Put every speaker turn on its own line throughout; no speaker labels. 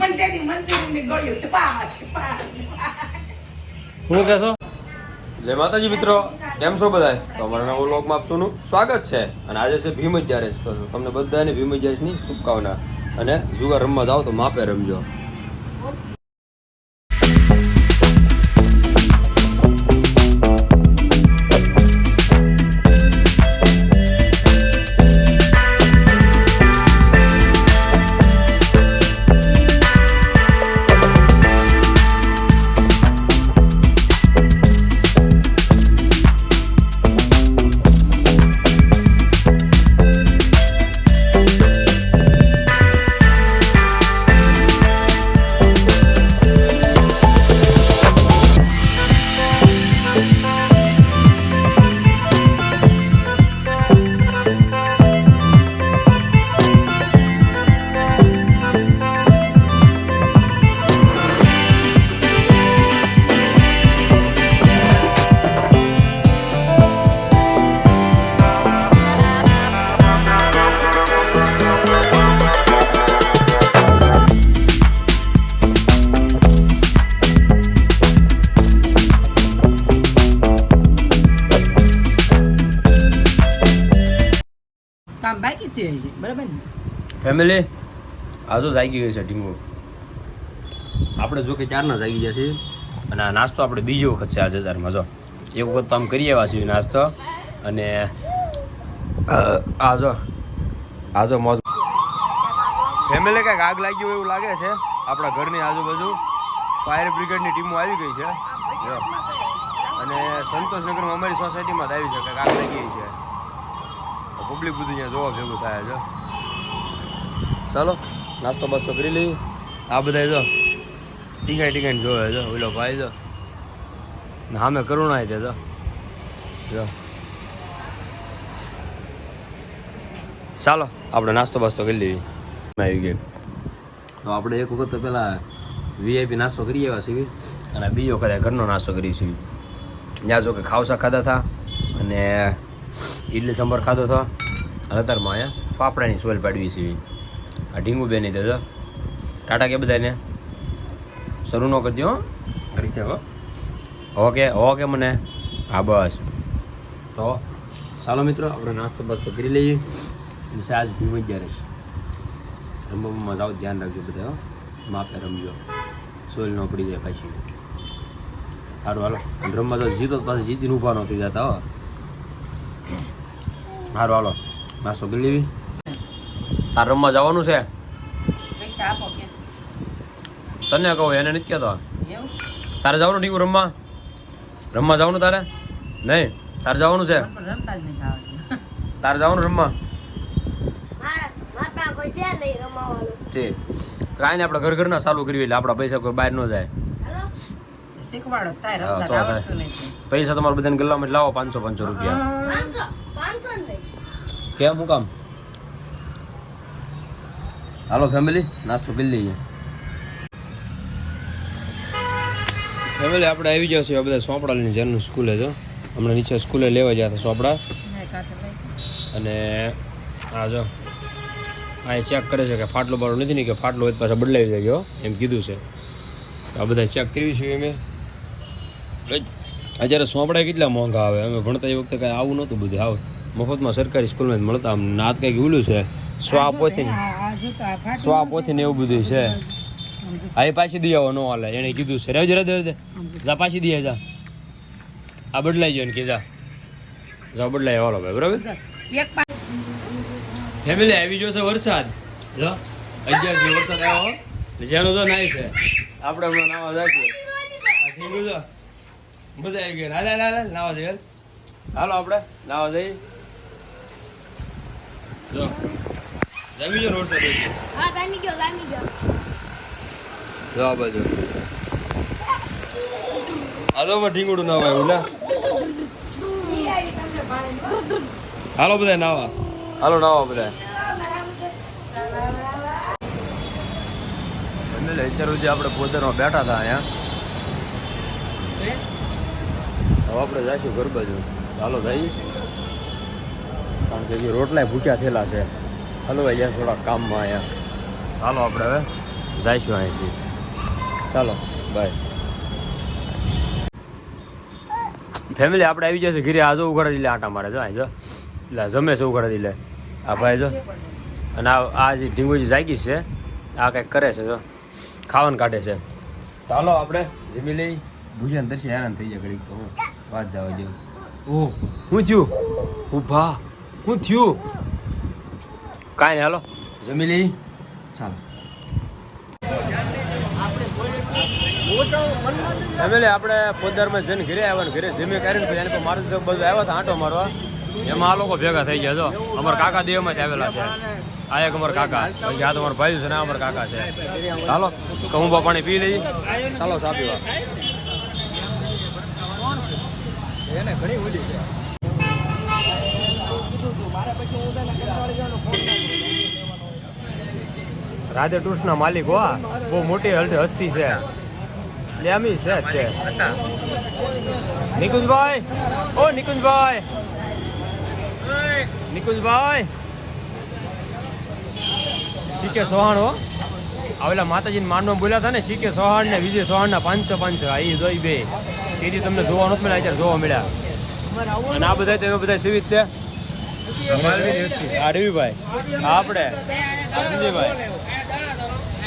ટપા ટપા.
શું કહેશો? જય માતાજી મિત્રો કેમ છો બધા તો અમારા નવો વ્લોગમાં આપ સ્વાગત છે. અને આજે છે ભીમ અગિયારસ તો તમને બધાને ભીમ અગિયારસની શુભકામના અને જુગાર રમવા જાઓ તો માપે રમજો.
કામ બાકી છે બરાબર ને?
ફેમિલી આ જો જાગી ગઈ છે ઢીંગો. આપણે જો કે ત્યારના જાગી ગયા છીએ? અને આ નાસ્તો આપણે બીજી વખત છે આજે હજારમાં જો. એક વખત તો આમ કરી આવ્યા છીએ નાસ્તો અને આ જો આ જો મોજ ફેમિલી કાંઈક આગ લાગી હોય એવું લાગે છે? આપણા ઘરની આજુબાજુ ફાયર બ્રિગેડની ટીમો આવી ગઈ છે. અને સંતોષનગરમાં અમારી સોસાયટીમાં જ આવી છે કાંઈક આગ લાગી ગઈ છે. પબ્લિક બધું અહીંયા જોવા ભેગું થાય છે. ચાલો નાસ્તો બાસ્તો કરી લઈએ. આ બધા જો ટીંગાઈ ટીંગાઈને જોવે છે ઓલો ભાઈ જો. ને સામે કરુણા છે જો. જો. ચાલો આપણે નાસ્તો બાસ્તો કરી લઈએ. આવી ગયો. તો આપણે એક વખત પહેલાં વીઆઈપી નાસ્તો કરી આવ્યા છીએ. અને બીજો વખત ઘરનો નાસ્તો કરી છીએ. ત્યાં જો કે ખાવસા ખાધા હતા અને ઇડલી સંભાર ખાધો હતો. અને અત્યારમાં અહીંયા ફાફડાની સોલ પાડવી છે. આ ઢીંગુ બેની તો જો ટાટા કે બધાને શરૂ ન કરજો કરી છે ઓકે ઓકે મને? હા બસ. તો ચાલો મિત્રો આપણે નાસ્તો બાસ્તો કરી લઈએ. અને આજ ભીમ અગિયારસ રમવામાં જાઓ ધ્યાન રાખજો બધા માફે માપે રમજો. સોલ ન પડી જાય પાછી. સારું હાલો. રમવા જાઓ જીતો તો પાછી જીતીને ઊભા નહોતી જતા હો. સારું હાલો. નાસ્તો કરી લેવી. તાર રમવા જવાનું છે?
પૈસા આપો કે.
તને કહું એને નથી કહેતો. તારે જવાનું ટીવું રમવા? રમવા જવાનું તારે? નહીં? તારે જવાનું છે. તારે જવાનું રમવા?
મારા મારા પાસે કોઈ છે નહીં રમાવાનું.
ઠીક કાંઈ નહીં આપણે ઘર ઘરના ચાલુ કરવી એટલે આપણા પૈસા કોઈ બહાર ન જાય. પૈસા તમારે બધાને ગલ્લામાં લાવો પાંચસો પાંચસો રૂપિયા
પાંચસો પાંચસો ને નહીં
કેમ હું કામ? હાલો ફેમિલી નાસ્તો કરી લઈએ. ફેમિલી આપણે આવી જશે છીએ આ બધા સોપડાની જેનું સ્કૂલે જો. હમણાં નીચે સ્કૂલે લેવા ગયા હતા સોપડા. અને આ જો આ ચેક કરે છે કે ફાટલો બારો નથી ને કે ફાટલો હોય તો પાછા બદલાવી દેજો એમ કીધું છે. તો આ બધા ચેક કરવી છે અમે અત્યારે સોંપડા કેટલા મોંઘા આવે અમે ભણતા એ વખતે કાંઈ આવું નહોતું બધું આવે મફતમાં સરકારી સ્કૂલમાં મળતા. આમ નાત કંઈક ઓલું છે. સ્વા પોથી
આ- આ જો તો આ ફાટી
સ્વા પોથી ને એવું બધું છે. હા એ પાછી દઈ આવો ન હાલે. એને કીધું છે. રહેજે રહેજે રહેજે. જા. પાછી દઈએ જા. આ બદલાઈ ગયો ને કે જા. જા બદલાઈ હાલો ભાઈ બરાબર? ફેમિલી આવી જોશે વરસાદ. જો અગિયારથી વરસાદ આવ્યો જેનો તો નાય છે. આપણે હમણાં નાવા જશું આ મજા આવી ગઈ. હાલ હાલ. નાવા જઈએ. હાલો આપણે. નાવા જઈએ. જો. જમી જો.
હા જામી ગયો જામી ગયો.
જો આ બાજુ. હાલો માં ઢીંગુડું નાવા આવ્યું લે. હાલો બધા નાવા. હાલો નાવા બધા અત્યારે અત્યાર આપણે પોતાનો બેઠા હતા અહીંયા. હવે આપણે જઈશું ઘર બાજુ. હાલો જઈએ કારણ કે હજી રોટલા ભૂખ્યા થયેલા છે. હલો યાર થોડા કામમાં અહીંયા. હાલો આપણે હવે. જઈશું અહીંથી. ચાલો બાય. ફેમિલી આપણે આવી જશે ઘીરે. આજો ઉઘાડી દીધે આટા મારે જો અહીં જો. એટલે જમે છે ઉઘાડી દીધે. આ ભાઈ જો. અને આ આ જે ઢીંગુજી જાગી છે આ કંઈક કરે છે જો. ખાવાનું કાઢે છે. તો હાલો આપણે જમી લઈ ભૂજન દર્શી હેરાન થઈ જાય ઘડીક તો હું. વાત જવા જેવું ઓહ હું થયું? ઊભા. શું થયું? કાંઈ નહીં હાલો. જમી લઈ. ચાલો. ફેમિલી આપણે પોદારમાં જઈને ઘરે આવ્યા ને ઘરે જમી કરીને પછી એને મારું બધું આવ્યા હતા આંટો મારવા. એમાં આ લોકો ભેગા થઈ ગયા જો. અમારા કાકા દેવમાંથી આવેલા છે. આ એક અમારા કાકા. પછી આ તમારા ભાઈ છે ને અમારા કાકા છે. ચાલો કહુંબા પાણી પી લઈ. ચાલો ચા પીવા રાધે ટૂર્સના માલિક હો બહુ મોટી હલ્ટી હસ્તી છે. લેમી છે તે. નિકુંજભાઈ ઓ નિકુંજભાઈ. નિકુંજભાઈ. સીકે સોહાણ હો? આવેલા માતાજીને માનવા બોલ્યા હતા ને સીકે સોહાણ ને વિજય સોહાણ ના પાંચસો પાંચસો આ એ જોઈ બે. તેથી તમને જોવા નથી મળ્યા અત્યારે જોવા મળ્યા. અને આ બધા તમે બધા સિવિત છે. આ રવિભાઈ. આ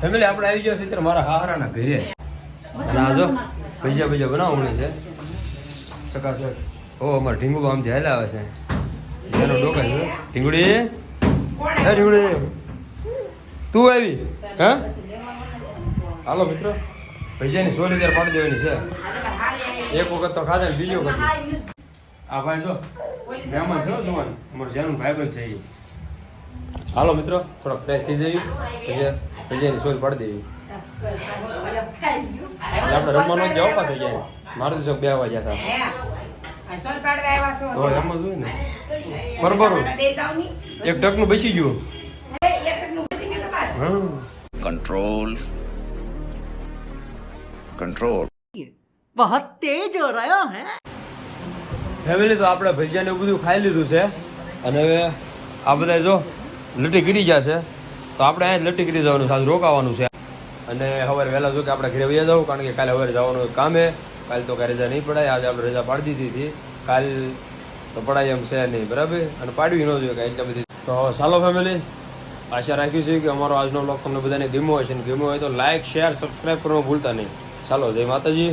ફેમિલી, આપણે આવી ગયા છે અત્યારે મારા હારાના ઘરે. અને આ જો, ભજીયા બનાવવાની છે. સકાસક ઓ, અમારે ઢીંગુ આમ હાલ્યા આવે છે. એનો ડોકા છે. ઢીંગુડી? હે ઢીંગુડી. તું આવી? હા? હાલો મિત્રો. ભજીયાની સોલી ત્યારે પાડી દેવાની છે. એક વખત તો ખાધા બીજો વખત. આ ભાઈ જો, મહેમાન છે જુવાન અમારું જેનું ભાઈ છે ઈ. હાલો મિત્રો થોડોક ફ્રેશ થઈ જઈએ. પછી પછી એની સોય પડી દેવી. આપણે રમવાનું જાવ પાસે જાય મારું દિવસો બે વાગ્યા હતા. રમવા બરોબર. એક ટકનું બેસી ગયું.
કંટ્રોલ કંટ્રોલ
ફેમિલી તો આપણે ભજીયા ને બધું ખાઈ લીધું છે. અને હવે આ બધા જો લટી ગીરી જશે, તો આપણે અહીંયા લટી ગીરી જવાનું સાંજ રોકાવાનું છે. અને સવારે વહેલા જો કે આપણે ઘરે વયા જવું કારણ કે કાલે સવારે જવાનું કામે કાલે તો કાંઈ રજા નહીં પડાય, આજે આપણે રજા પાડી દીધી હતી. કાલ તો પડાય એમ છે નહીં, બરાબર? અને પાડવી ન જોઈએ કાંઈ એટલા બધી. તો ચાલો ફેમિલી આશા રાખ્યું છે કે અમારો આજનો બ્લોગ તમને બધાને ગમ્યો છે અને ગમ્યો હોય તો લાઈક શેર સબસ્ક્રાઈબ કરવાનું ભૂલતા નહીં. ચાલો, જય માતાજી.